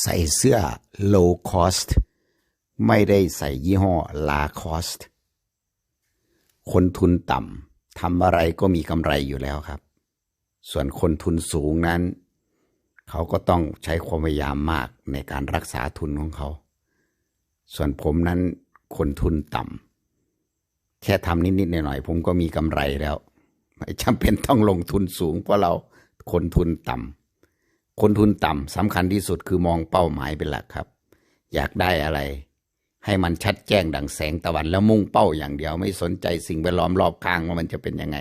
ใส่เสื้อ low cost ไม่ได้ใส่ยี่ห้อ la cost คนทุนต่ำทำอะไรก็มีกำไรอยู่แล้วครับ ส่วนคนทุนสูงนั้น เขาก็ต้องใช้ความพยายามมากในการรักษาทุนของเขา ส่วนผมนั้นคนทุนต่ำแค่ทำนิดๆหน่อยๆผมก็มีกำไรแล้ว ไม่จำเป็นต้องลงทุนสูงเพราะเราคนทุนต่ำ คนทุนต่ำสำคัญที่สุดคือมองเป้าหมายเป็นหลักครับ อยากได้อะไร ให้มันชัดแจ้งดังแสงตะวันแล้วมุ่งเป้าอย่างเดียวไม่สนใจสิ่งแวดล้อมรอบข้างว่ามันจะเป็นยังไง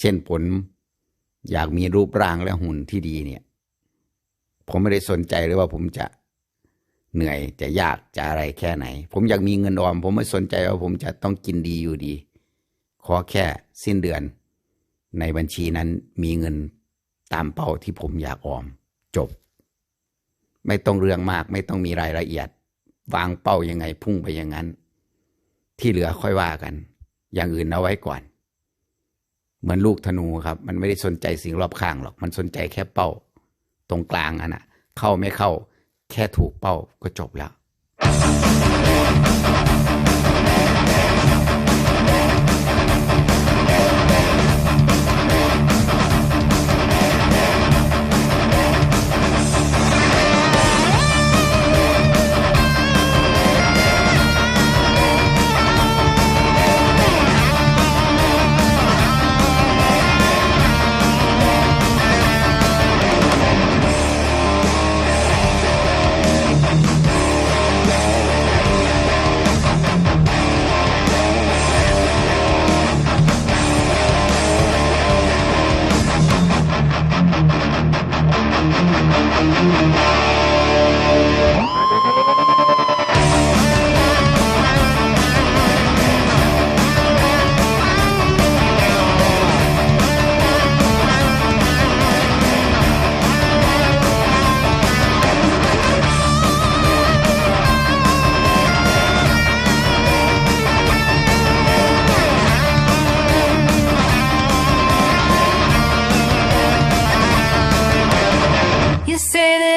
เช่นผลอยากมีรูปร่างและหุ่นที่ดีเนี่ย ผมไม่ได้สนใจเลยว่าผมจะเหนื่อยจะยากจะอะไรแค่ไหน ผมอยากมีเงินออม ผมไม่สนใจว่าผมจะต้องกินดีอยู่ดี ขอแค่สิ้นเดือน ในบัญชีนั้นมีเงิน ตามเป้าที่ผมอยากออม จบ ไม่ต้องเรื่องมากไม่ต้องมีรายละเอียด วางเป้ายังไงพุ่งไปอย่างนั้น ที่เหลือค่อยว่ากัน อย่างอื่นเอาไว้ก่อน เหมือนลูกธนูครับ มันไม่ได้สนใจสิ่งรอบข้างหรอก มันสนใจแค่เป้า ตรงกลางอันน่ะ เข้าไม่เข้า แค่ถูกเป้าก็จบแล้ว